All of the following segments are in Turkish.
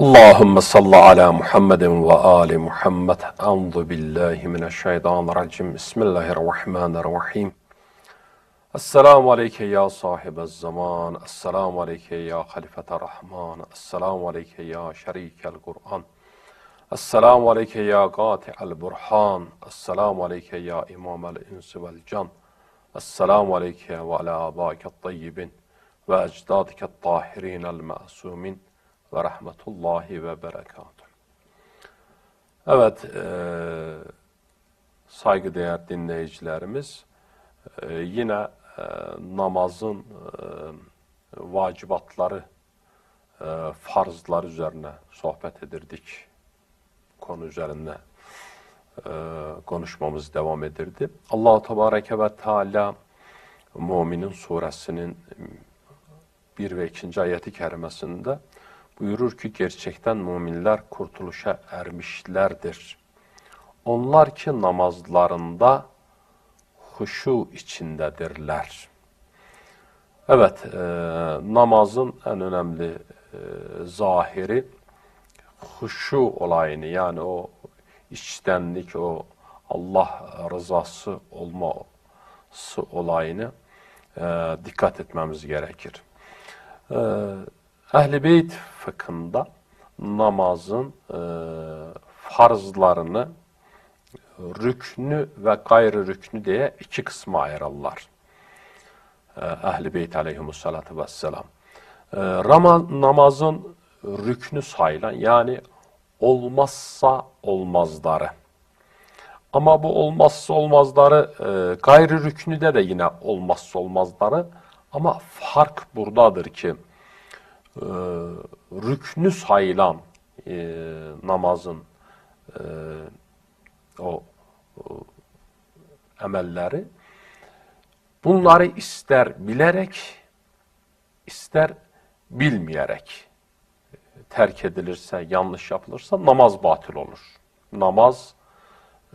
Allahümme salli ala Muhammedin ve ali Muhammed. Euzu billahi mineşşeytanirracim. Bismillahirrahmanirrahim. Esselamu aleyke ya sahibez zaman. Esselamu aleyke ya halifete rahman. Esselamu aleyke ya şerikel Kur'an. Esselamu aleyke ya gati'el burhan. Esselamu aleyke ya imamel insi vel can. Esselamu aleyke ve ala abaket tayyibin ve ecdadiket tahirinel ma'sumin ve rahmetullahi ve berekatuhu. Evet, e, saygıdeğer dinleyicilerimiz, e, yine e, namazın vacibatları, farzlar üzerine sohbet edirdik. Konu üzerinde e, konuşmamız devam edirdi. Allah-u Tebareke ve Teala Muminin suresinin bir ve ikinci ayeti kerimesinde buyurur ki gerçekten müminler kurtuluşa ermişlerdir. Onlar ki namazlarında huşu içindedirler. Evet, e, namazın en önemli e, zahiri huşu olayını yani o içtenlik, o Allah rızası olması olayını e, dikkat etmemiz gerekir. E, Ehl-i Beyt fıkhında namazın e, farzlarını rüknü ve gayrı rüknü diye iki kısma ayırırlar. E, Ehl-i Beyt aleyhimussalatu vesselam. E, Rama, namazın rüknü sayılan yani olmazsa olmazları. Ama bu olmazsa olmazları e, gayrı rüknüde de yine olmazsa olmazları ama fark buradadır ki e, rüknü sayılan e, namazın e, o, emelleri bunları ister bilerek ister bilmeyerek terk edilirse, yanlış yapılırsa namaz batıl olur. Namaz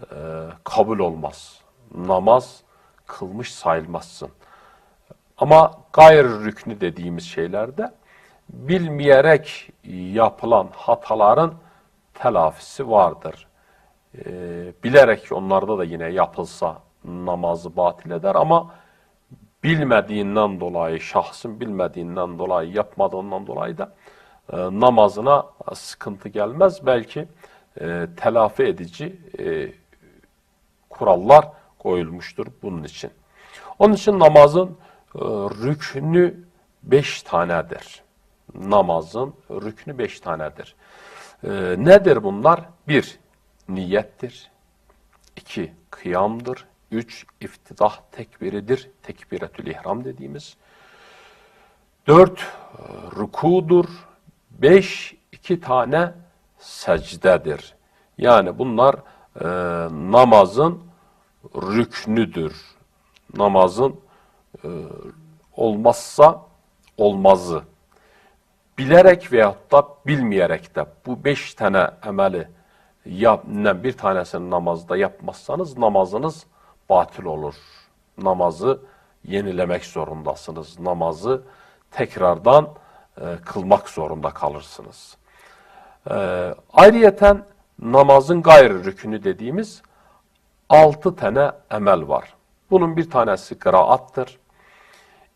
e, kabul olmaz. Namaz kılmış sayılmazsın. Ama gayr rüknü dediğimiz şeylerde bilmeyerek yapılan hataların telafisi vardır. E, bilerek onlarda da yine yapılsa namazı batil eder ama bilmediğinden dolayı, şahsın bilmediğinden dolayı, yapmadığından dolayı da e, namazına sıkıntı gelmez. Belki e, telafi edici e, kurallar koyulmuştur bunun için. Onun için namazın e, rüknü beş tanedir. Namazın rüknü beş tanedir. E, nedir bunlar? Bir, niyettir. İki, kıyamdır. Üç, iftidah tekbiridir. Tekbiretül ihram dediğimiz. Dört, rukudur. Beş, iki tane secdedir. Yani bunlar e, namazın rüknüdür. Namazın e, olmazsa olmazı. Bilerek veyahut da bilmeyerek de bu beş tane emeli yap, bir tanesini namazda yapmazsanız namazınız batıl olur. Namazı yenilemek zorundasınız. Namazı tekrardan e, kılmak zorunda kalırsınız. E, ayrıyeten namazın gayrı rükünü dediğimiz altı tane emel var. Bunun bir tanesi kıraattır.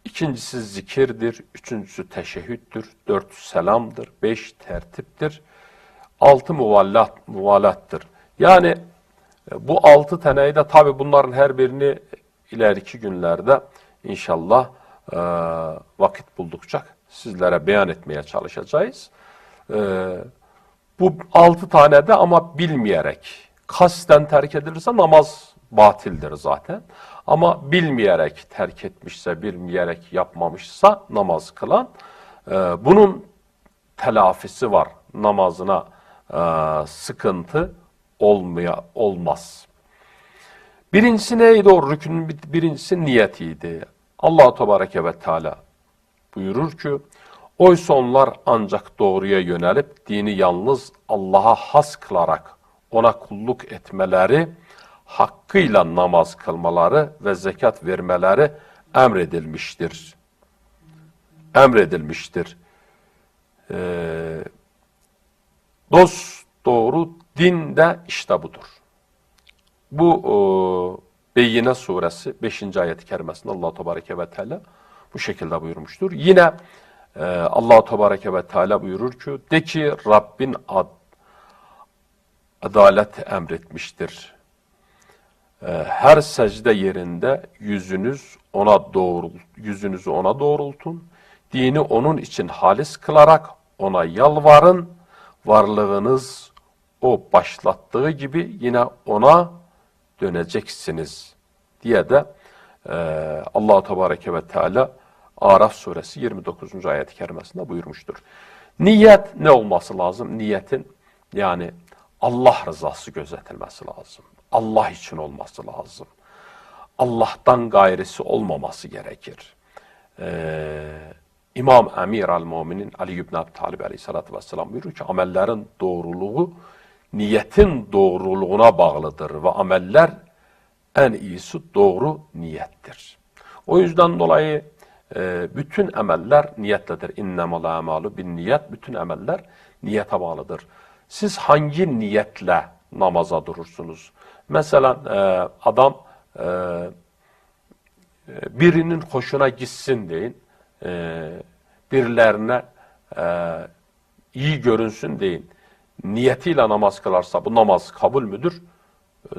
İkincisi zikirdir. Üçüncüsü teşehhüttür. Dört selamdır. Beş tertiptir. Altı muvallat, muvalattır. Yani e, bu altı taneyi de tabi bunların her birini ileriki günlerde inşallah e, vakit buldukça sizlere beyan etmeye çalışacağız. E, bu altı tane de ama bilmeyerek, kasten terk edilirse namaz batildir zaten. Ama bilmeyerek terk etmişse, bilmeyerek yapmamışsa namaz kılan, e, bunun telafisi var. Namazına e, sıkıntı olmaya olmaz. Birincisi neydi o rükünün birincisi niyetiydi. Allah Tebareke ve Teala buyurur ki, oysa onlar ancak doğruya yönelip dini yalnız Allah'a has kılarak ona kulluk etmeleri, hakkıyla namaz kılmaları ve zekat vermeleri emredilmiştir. Emredilmiştir. Ee, Dost doğru din de işte budur. Bu e, Beyyine suresi 5. ayet-i kerimesinde Allah Tebareke ve Teala bu şekilde buyurmuştur. Yine e, Allah Tebareke ve Teala buyurur ki de ki Rabbin ad, adalet emretmiştir. E, her secde yerinde yüzünüz ona doğrul, yüzünüzü ona doğrultun. Dini onun için halis kılarak ona yalvarın. Varlığınız o başlattığı gibi yine ona döneceksiniz diye de e, Allah Tebareke ve Teala Araf suresi 29. ayet-i kerimesinde buyurmuştur. Niyet ne olması lazım? Niyetin yani Allah rızası gözetilmesi lazım. Allah için olması lazım. Allah'tan gayrisi olmaması gerekir. Ee, İmam Emir al-Muminin Ali ibn Abi Talib aleyhissalatü vesselam buyuruyor ki amellerin doğruluğu niyetin doğruluğuna bağlıdır ve ameller en iyisi doğru niyettir. O yüzden dolayı e, bütün emeller niyetledir. İnnemel amalu bin niyet. Bütün emeller niyete bağlıdır. Siz hangi niyetle namaza durursunuz? Mesela e, adam e, birinin hoşuna gitsin deyin. E, birilerine e, iyi görünsün deyin. Niyetiyle namaz kılarsa bu namaz kabul müdür?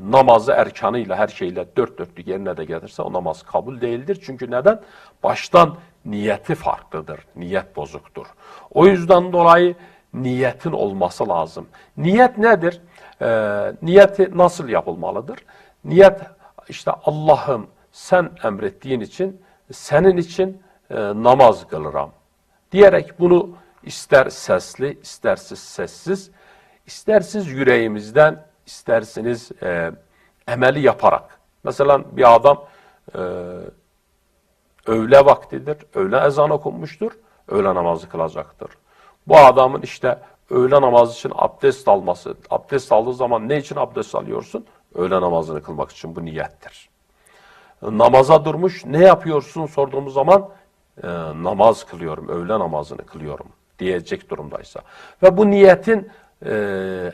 namazı erkanıyla her şeyle dört dörtlük yerine de gelirse o namaz kabul değildir. Çünkü neden? Baştan niyeti farklıdır. Niyet bozuktur. O yüzden dolayı niyetin olması lazım. Niyet nedir? Ee, niyeti nasıl yapılmalıdır? Niyet işte Allah'ım sen emrettiğin için senin için e, namaz kılırım diyerek bunu ister sesli istersiz sessiz istersiz yüreğimizden isterseniz e, emeli yaparak. Mesela bir adam e, öğle vaktidir, öğle ezan okunmuştur, öğle namazı kılacaktır. Bu adamın işte öğle namazı için abdest alması, abdest aldığı zaman ne için abdest alıyorsun? Öğle namazını kılmak için bu niyettir. Namaza durmuş, ne yapıyorsun sorduğumuz zaman e, namaz kılıyorum, öğle namazını kılıyorum diyecek durumdaysa. Ve bu niyetin e,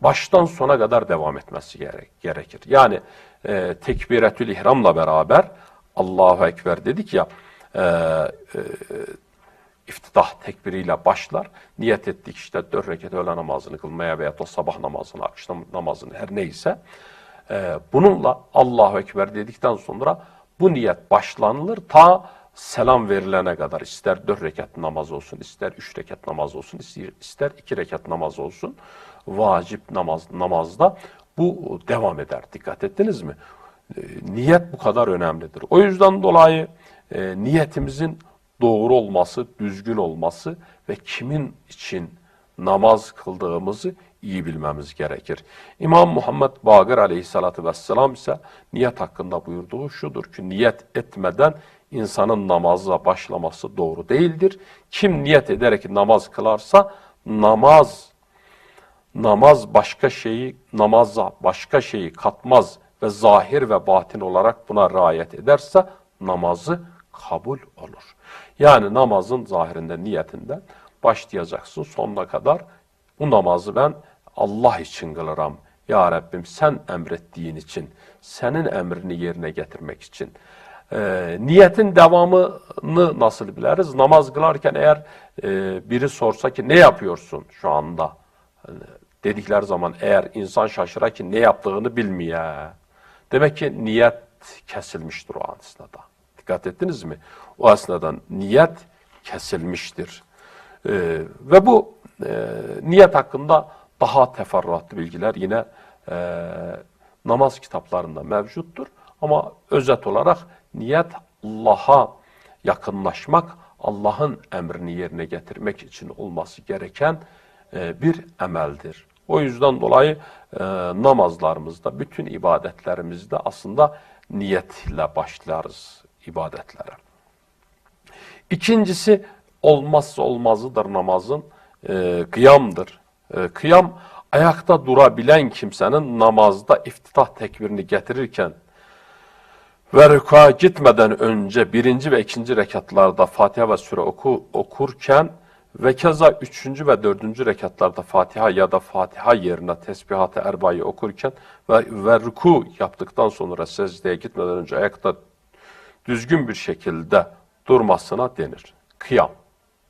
baştan sona kadar devam etmesi gerek, gerekir. Yani e, tekbiretül ihramla beraber Allahu Ekber dedik ya e, e, iftitah tekbiriyle başlar. Niyet ettik işte dört rekat öğle namazını kılmaya veya da sabah namazını, akşam namazını her neyse. E, bununla Allahu Ekber dedikten sonra bu niyet başlanılır ta selam verilene kadar ister dört rekat namaz olsun, ister üç rekat namaz olsun, ister iki rekat namaz olsun vacip namaz namazda bu devam eder. Dikkat ettiniz mi? E, niyet bu kadar önemlidir. O yüzden dolayı e, niyetimizin doğru olması, düzgün olması ve kimin için namaz kıldığımızı iyi bilmemiz gerekir. İmam Muhammed Bagır aleyhissalatü vesselam ise niyet hakkında buyurduğu şudur ki niyet etmeden insanın namaza başlaması doğru değildir. Kim niyet ederek namaz kılarsa namaz namaz başka şeyi namaza başka şeyi katmaz ve zahir ve batin olarak buna riayet ederse namazı kabul olur. Yani namazın zahirinde niyetinden başlayacaksın sonuna kadar bu namazı ben Allah için kılırım. Ya Rabbim sen emrettiğin için, senin emrini yerine getirmek için. E, niyetin devamını nasıl biliriz? Namaz kılarken eğer e, biri sorsa ki ne yapıyorsun şu anda? Hani dedikler zaman eğer insan şaşıra ki ne yaptığını bilmiyor. Demek ki niyet kesilmiştir o an esnada. Dikkat ettiniz mi? O esnada niyet kesilmiştir. Ee, ve bu e, niyet hakkında daha teferruatlı bilgiler yine e, namaz kitaplarında mevcuttur. Ama özet olarak niyet Allah'a yakınlaşmak, Allah'ın emrini yerine getirmek için olması gereken e, bir emeldir. O yüzden dolayı e, namazlarımızda, bütün ibadetlerimizde aslında niyetle başlarız ibadetlere. İkincisi olmazsa olmazıdır namazın e, kıyamdır. E, kıyam ayakta durabilen kimsenin namazda iftitah tekbirini getirirken ve rüka gitmeden önce birinci ve ikinci rekatlarda Fatiha ve Sure oku, okurken Ve keza üçüncü ve dördüncü rekatlarda Fatiha ya da Fatiha yerine tesbihat-ı erbayı okurken ve, ve ruku yaptıktan sonra secdeye gitmeden önce ayakta düzgün bir şekilde durmasına denir. Kıyam.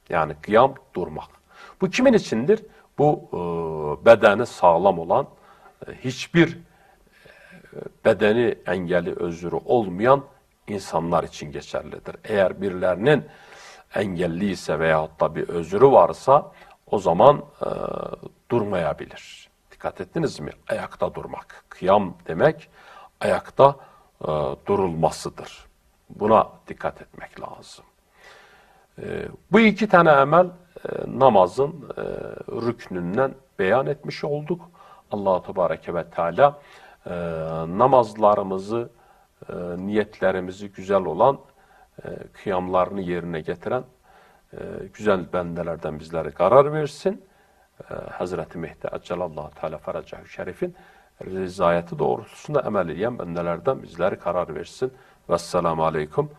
Yani kıyam durmak. Bu kimin içindir? Bu e, bedeni sağlam olan, e, hiçbir e, bedeni engeli özürü olmayan insanlar için geçerlidir. Eğer birilerinin engelli ise veyahut da bir özürü varsa o zaman e, durmayabilir. Dikkat ettiniz mi? Ayakta durmak. Kıyam demek ayakta e, durulmasıdır. Buna dikkat etmek lazım. E, bu iki tane emel e, namazın e, rüknünden beyan etmiş olduk. Allah Tebareke ve Teala e, namazlarımızı, e, niyetlerimizi güzel olan, e, kıyamlarını yerine getiren güzel bendelerden bizlere karar versin. Hazreti Mehdi Accelallahu Teala Feracahu Şerif'in rızayeti doğrultusunda emel edeyen bendelerden bizlere karar versin. Vesselamu Aleyküm